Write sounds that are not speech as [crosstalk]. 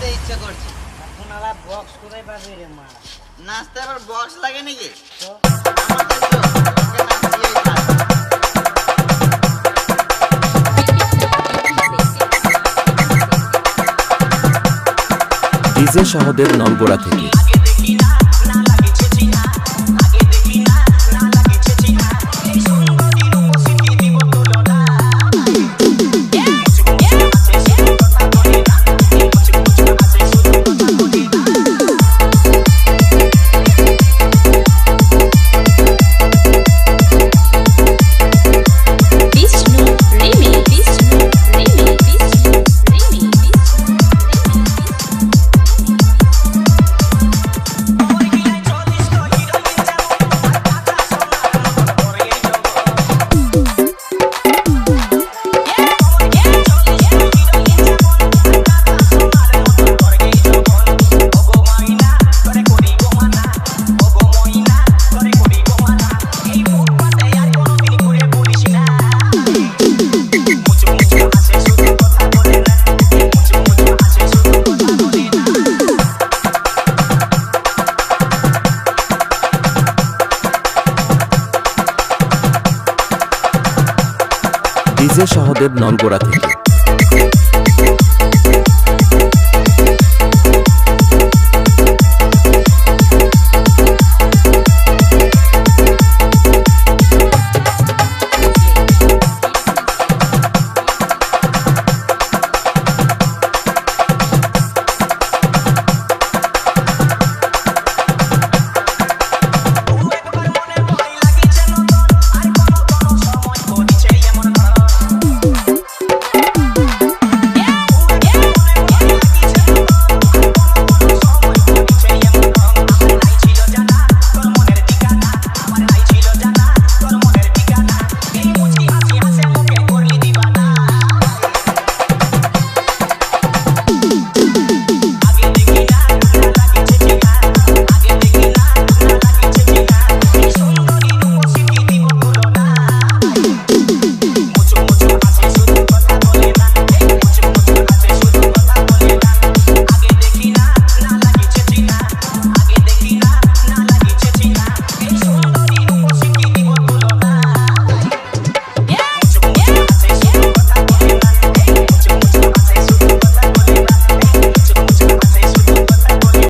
নাচতে ইচ্ছা করছে। এখন আলা বক্স কোথায় পাবি রে মা? নাচতে আবার বক্স লাগে নাকি। ডিজে সহদেব নলগোড়া থেকে। [laughs] ডিজে সহদেব নলগোড়া থেকে।